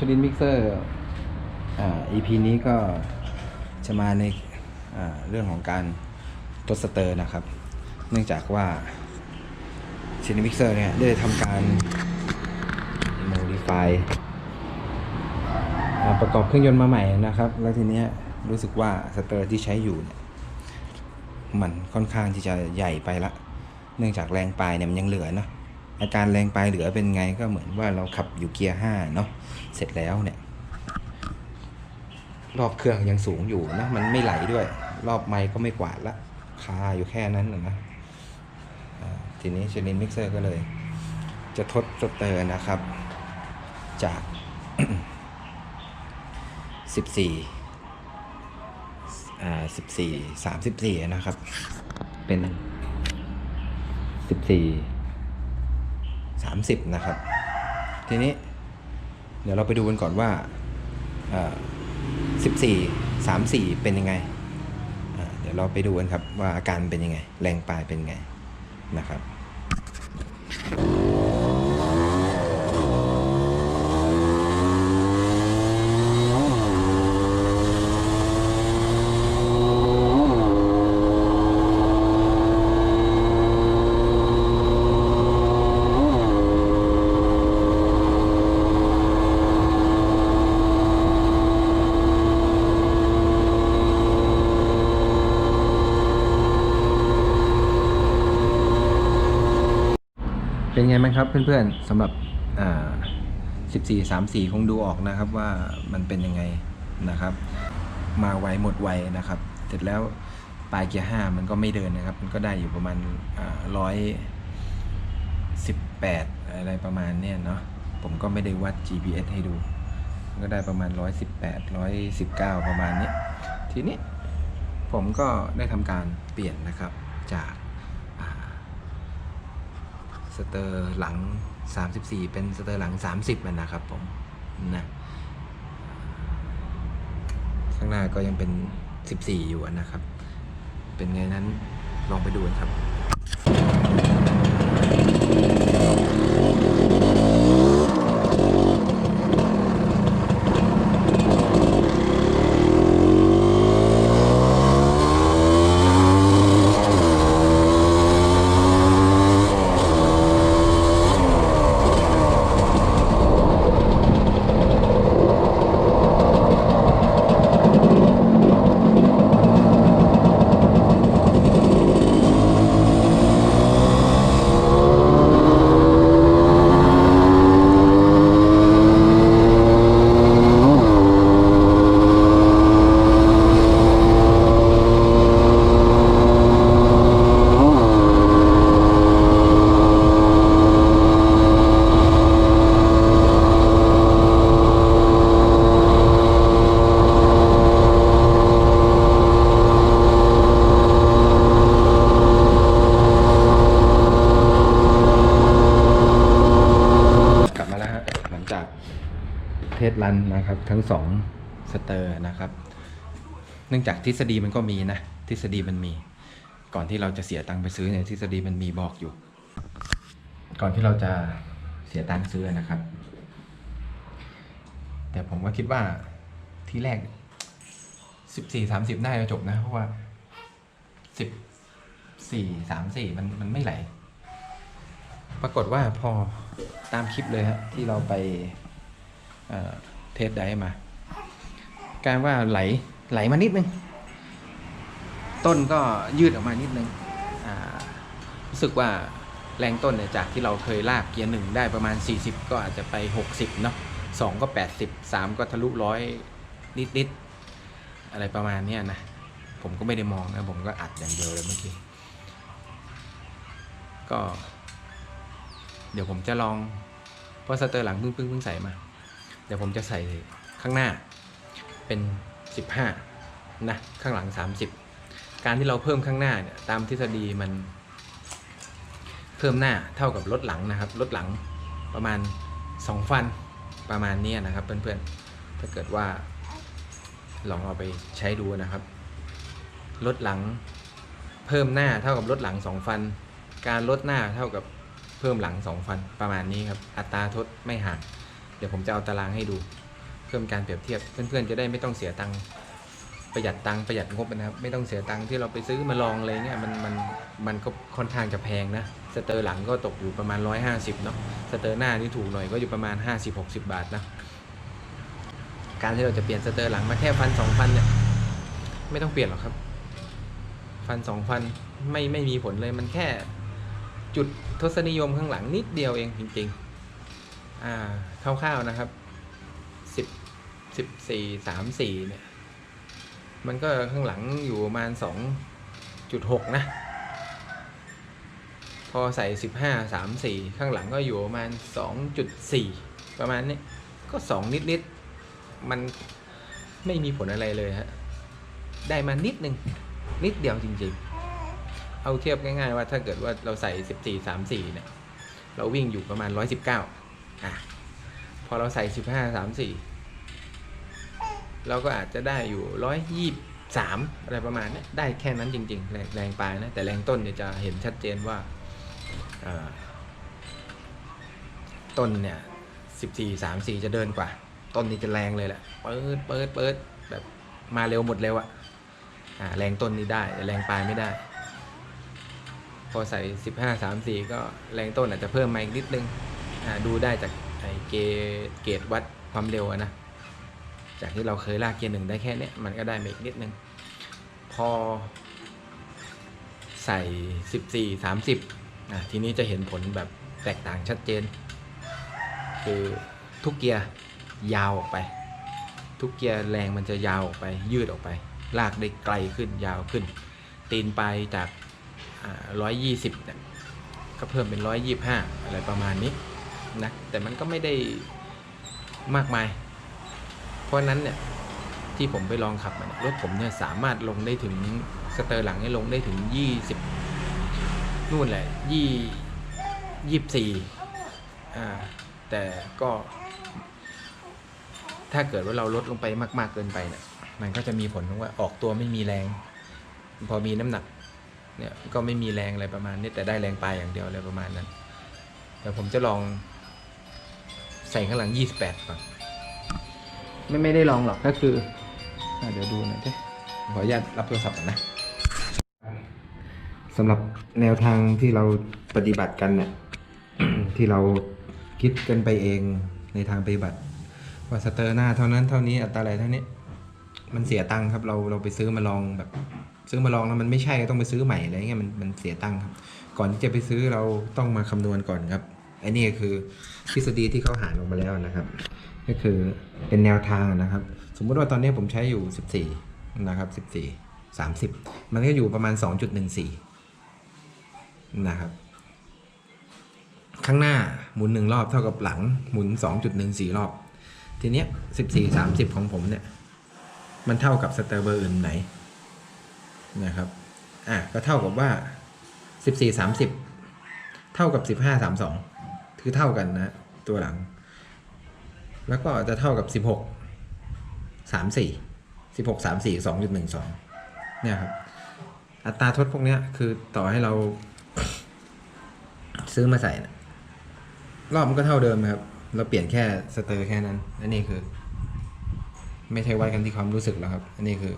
ชลินมิกเซอร์อ่า EP นี้ก็จะมาในาเรื่องของการทดสเตอร์นะครับ เนื่องจากว่าชลินมิกเซอร์เนี่ยได้ทำการ modify อ่าประกอบเครื่องยนต์มาใหม่นะครับ แล้วทีเนี้ยรู้สึกว่าสเตอร์ที่ใช้อยู่เนี่ยมันค่อนข้างที่จะใหญ่ไปละ เนื่องจากแรงปลายเนี่ยมันยังเหลือเนาะ อาการแรงปลายเหลือเป็นไงก็เหมือนว่าเราขับอยู่เกียร์ห้าเนาะเสร็จแล้วเนี่ย รอบเครื่องยังสูงอยู่นะมันไม่ไหลด้วย รอบไมค์ก็ไม่กวาดละคาอยู่แค่นั้นนะทีนี้เชลินมิกเซอร์ก็เลย จะทดสเตอร์นะครับ จาก 14อ่า14 34 นะครับ เป็น 14 30 นะครับ ทีนี้เดี๋ยวเราไปดูกันก่อนว่าเอ่อ14 34 เป็นยังไง เดี๋ยวเราไปดูกันครับว่าอาการเป็นยังไง แรงปลายเป็นยังไงนะครับ เป็นไงบ้างครับเพื่อนๆสำหรับอ่า14 34 คงดูออกนะครับว่ามันเป็นยังไงนะครับ มาไวหมดไวนะครับ เสร็จแล้วปลายเกียร์5มันก็ไม่เดินนะครับ มันก็ได้อยู่ประมาณร้อยสิบแปดอะไรประมาณเนี้ยเนาะผมก็ไม่ได้วัด GPS ให้ดู ก็ได้ประมาณ 118 119 ประมาณนี้ ทีนี้ผมก็ได้ทำการเปลี่ยนนะครับจาก สเตอร์หลัง 34 เป็นสเตอร์หลัง 30มันนะครับผมนะข้างหน้าก็ยังเป็น 14 อยู่นะครับ เป็นไงนั้นลองไปดูกันครับมาแล้วฮะหลังจาก เทสรันนะครับ ทั้งสองสเตอร์นะครับ เนื่องจากทฤษฎีมันก็มีนะ ทฤษฎีมันมี ก่อนที่เราจะเสียตังค์ไปซื้อเนี่ยทฤษฎีมันมีบอกอยู่ ก่อนที่เราจะเสียตังค์ซื้อนะครับ แต่ผมก็คิดว่าที่แรกสิบสี่สามสิบได้จะจบนะ เพราะว่าสิบสี่สามสี่มันมันไม่ไหล ปรากฏว่าพอตามคลิปเลยฮะที่เราไป เทสไดฟ์มา การว่าไหลไหลมานิดนึง ต้นก็ยืดออกมานิดนึงอ่ารู้สึกว่าแรงต้นเนี่ยจากที่เราเคยลากเกียร์หนึ่งได้ประมาณ 40 ก็อาจจะไป 60 เนาะสองก็ 80 3 ก็ทะลุร้อยนิดๆ อะไรประมาณนี้นะ ผมก็ไม่ได้มองนะ ผมก็อัดอย่างเดียวเลยเมื่อกี้ ก็ เดี๋ยวผมจะลองเพราะสเตอร์หลังเพิ่งเพิ่งเพิ่งใส่มา เดี๋ยวผมจะใส่ข้างหน้าเป็น 15 นะ ข้างหลัง 30 การที่เราเพิ่มข้างหน้าเนี่ยตามทฤษฎีมันเพิ่มหน้าเท่ากับลดหลังนะครับลดหลังประมาณ 2 ฟันประมาณนี้นะครับเพื่อนๆ ถ้าเกิดว่าลองเอาไปใช้ดูนะครับลดหลังเพิ่มหน้าเท่ากับลดหลัง 2 ฟัน การลดหน้าเท่ากับเพิ่มหลัง 2 ฟันประมาณนี้ครับ อัตราทดไม่ห่าง เดี๋ยวผมจะเอาตารางให้ดู เพิ่มการเปรียบเทียบ เพื่อนๆจะได้ไม่ต้องเสียตังค์ประหยัดตังค์ประหยัดงบนะครับ ไม่ต้องเสียตังค์ที่เราไปซื้อมาลองอะไรเงี้ยมันมันมันก็ค่อนข้างจะแพงนะสเตอร์หลังก็ตกอยู่ประมาณ 150เนาะสเตอร์หน้านี่ถูกหน่อยก็อยู่ประมาณ 50-60 บาทนะการที่เราจะเปลี่ยนสเตอร์หลังมาแค่พันสองพันเนี่ยไม่ต้องเปลี่ยนหรอกครับพันสองพันไม่ไม่มีผลเลยมันแค่จุดทศนิยมข้างหลังนิดเดียวเองจริงๆ อ่าคร่าวๆนะครับสิบสิบสี่สามสี่เนี่ย มันก็ข้างหลังอยู่ประมาณสองจุดหกนะ พอใส่สิบห้าสามสี่ข้างหลังก็อยู่ประมาณสองจุดสี่ประมาณนี้ก็สองนิดๆมันไม่มีผลอะไรเลยฮะ ได้มานิดนึง นิดเดียวจริงๆ เอาเทียบง่ายๆว่าถ้าเกิดว่าเราใส่ 14 34เนี่ย เราวิ่งอยู่ประมาณ 119 อะพอเราใส่ 15 34 เราก็อาจจะได้อยู่ 123 อะไรประมาณนี้ได้แค่นั้นจริงๆ แรงแรงปลายนะ แต่แรงต้นเนี่ยจะเห็นชัดเจนว่าต้นเนี่ย 14 34 จะเดินกว่า ต้นนี้จะแรงเลยแหละ เปิดเปิดเปิดแบบมาเร็วหมดเร็วอะอ่าแรงต้นนี่ได้แต่แรงปลายไม่ได้ พอใส่ 15 3 4 ก็แรงต้นอาจจะเพิ่มมาอีกนิดนึง ดูได้จากไอเกเกจวัดความเร็วนะจากที่เราเคยลากเกียร์หนึ่งได้แค่เนี้ยมันก็ได้มาอีกนิดนึง พอใส่ 14 30อะทีนี้จะเห็นผลแบบแตกต่างชัดเจน คือทุกเกียร์ยาวออกไป ทุกเกียร์แรงมันจะยาวออกไป ยืดออกไป ลากได้ไกลขึ้นยาวขึ้น ตีนไปจากร้อยยี่สิบเนี่ยก็เพิ่มเป็นร้อยยี่ห้าอะไรประมาณนี้ นะแต่มันก็ไม่ได้มากมาย เพราะนั้นเนี่ยที่ผมไปลองขับมาเนี่ยรถผมเนี่ยสามารถลงได้ถึงสเตอร์หลังเนี่ยลงได้ถึงยี่สิบนู่นแหละยี่ยี่สี่อ่าแต่ก็ถ้าเกิดว่าเราลดลงไปมากๆเกินไปเนี่ยมันก็จะมีผลตรงว่าออกตัวไม่มีแรง พอมีน้ำหนักเนี่ยก็ไม่มีแรงอะไรประมาณนี้แต่ได้แรงปลายอย่างเดียวอะไรประมาณนั้นเดี๋ยวผมจะลอง ใส่ข้างหลัง 28ก่อนไม่ไม่ได้ลองหรอกก็คืออะเดี๋ยวดูหน่อยดิขออนุญาตรับโทรศัพท์ก่อนนะสำหรับแนวทางที่เราปฏิบัติกันเนี่ย ที่เราคิดกันไปเองในทางปฏิบัติ ว่าสเตอร์หน้าเท่านั้นเท่านี้อัตราอะไรเท่านี้ มันเสียตังค์ครับ เราเราไปซื้อมาลองแบบ ซื้อมาลองแล้วมันไม่ใช่ก็ต้องไปซื้อใหม่อะไรเงี้ยมันมันเสียตังค์ครับ ก่อนที่จะไปซื้อเราต้องมาคำนวณก่อนครับ ไอ้นี่คือทฤษฎีที่เขาหารออกมาแล้วนะครับ ก็คือเป็นแนวทางนะครับ สมมุติว่าตอนนี้ผมใช้อยู่ 14 นะครับ 14 30 มันก็อยู่ประมาณ 2.14 นะครับ ข้างหน้าหมุนหนึ่งรอบเท่ากับหลังหมุน 2.14 รอบ ทีเนี้ย14 30 ของผมเนี่ย มันเท่ากับสเตอร์เบอร์อื่นไหนนะครับอะก็เท่ากับว่า 14 30 เท่ากับ 15 32 คือเท่ากันนะ ตัวหลัง แล้วก็จะเท่ากับ 16 34 16 34 2.12 เนี่ยครับ อัตราทดพวกนี้คือต่อให้เรา ซื้อมาใส่นะรอบมันก็เท่าเดิมครับ เราเปลี่ยนแค่สเตอร์แค่นั้น อันนี้คือ ไม่ใช่วัดกันที่ความรู้สึกแล้วครับ อันนี้คือ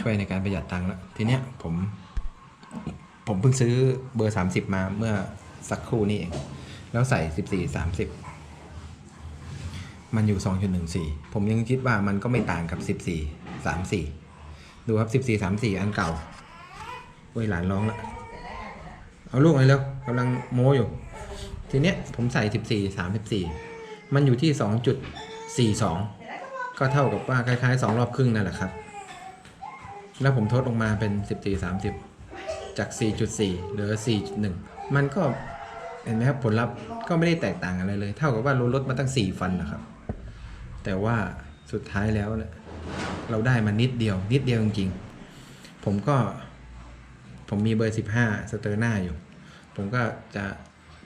ช่วยในการประหยัดตังค์แล้ว ทีเนี้ยผม ผมเพิ่งซื้อเบอร์ 30 มาเมื่อสักครู่นี้เอง แล้วใส่ 14 30 มันอยู่ 2.14 ผมยังคิดว่ามันก็ไม่ต่างกับ 14 34 ดูครับ 14 34 อันเก่าเว้ยหลานร้องละ เอาลูกมาเร็วกำลังโม้อยู่ ทีเนี้ยผมใส่ 14 34 มันอยู่ที่ 2.42 ก็เท่ากับว่าคล้ายๆ 2 รอบครึ่งนั่นแหละครับ แล้วผมทดลงมาเป็น 14 30 จาก 4.4 เหลือ 4.1 มันก็ เห็นไหมครับผลลัพธ์ก็ไม่ได้แตกต่างอะไรเลย เท่ากับว่าเราลดมาตั้ง 4 ฟันนะครับ แต่ว่าสุดท้ายแล้วเนี่ยเราได้มานิดเดียว นิดเดียวจริงๆ ผมก็ผมมีเบอร์ 15 สเตอร์หน้าอยู่ ผมก็จะ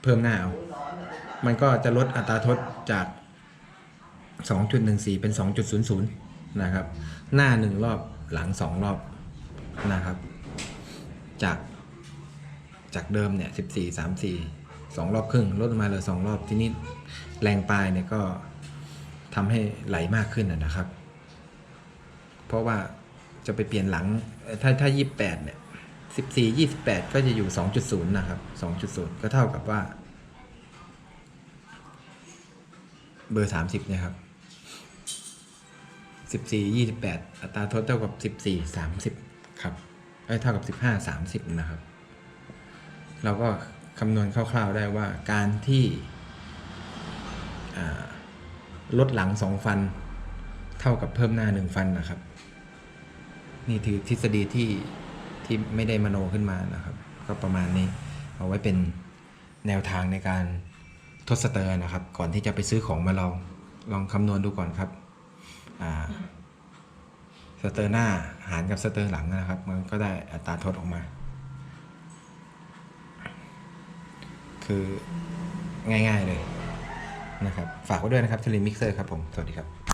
เพิ่มหน้าเอา มันก็จะลดอัตราทดจาก 2.14 เป็น 2.00 นะครับ หน้า 1 รอบหลัง 2 รอบนะครับ จากจากเดิมเนี่ย 14 34 2รอบครึ่งลดลงมาเหลือ2รอบทีนี้แรงปลายเนี่ยก็ทำให้ไหลมากขึ้นนะครับ เพราะว่าจะไปเปลี่ยนหลังถ้าถ้ายี่แปดเนี่ยสิบสี่ยี่สิบแปดก็จะอยู่สองจุดศูนย์นะครับสองจุดศูนย์ก็เท่ากับว่า เบอร์สามสิบเนี่ยครับสิบสี่ยี่สิบแปดอัตราทดเท่ากับสิบสี่สามสิบครับเอ้เท่ากับสิบห้าสามสิบนะครับ เราก็ คำนวณคร่าวๆได้ว่าการที่ลดหลังสองฟัน เท่ากับเพิ่มหน้าหนึ่งฟันนะครับ นี่ถือทฤษฎีที่ที่ไม่ได้มโนขึ้นมานะครับ ก็ประมาณนี้เอาไว้เป็นแนวทางในการทดสเตอร์นะครับ ก่อนที่จะไปซื้อของมาลองลองคำนวณดูก่อนครับสเตอร์หน้าหารกับสเตอร์หลังนะครับ มันก็ได้อัตราทดออกมา คือง่ายๆเลยนะครับ ฝากไว้ด้วยนะครับทลิมิกเซอร์ครับผม สวัสดีครับ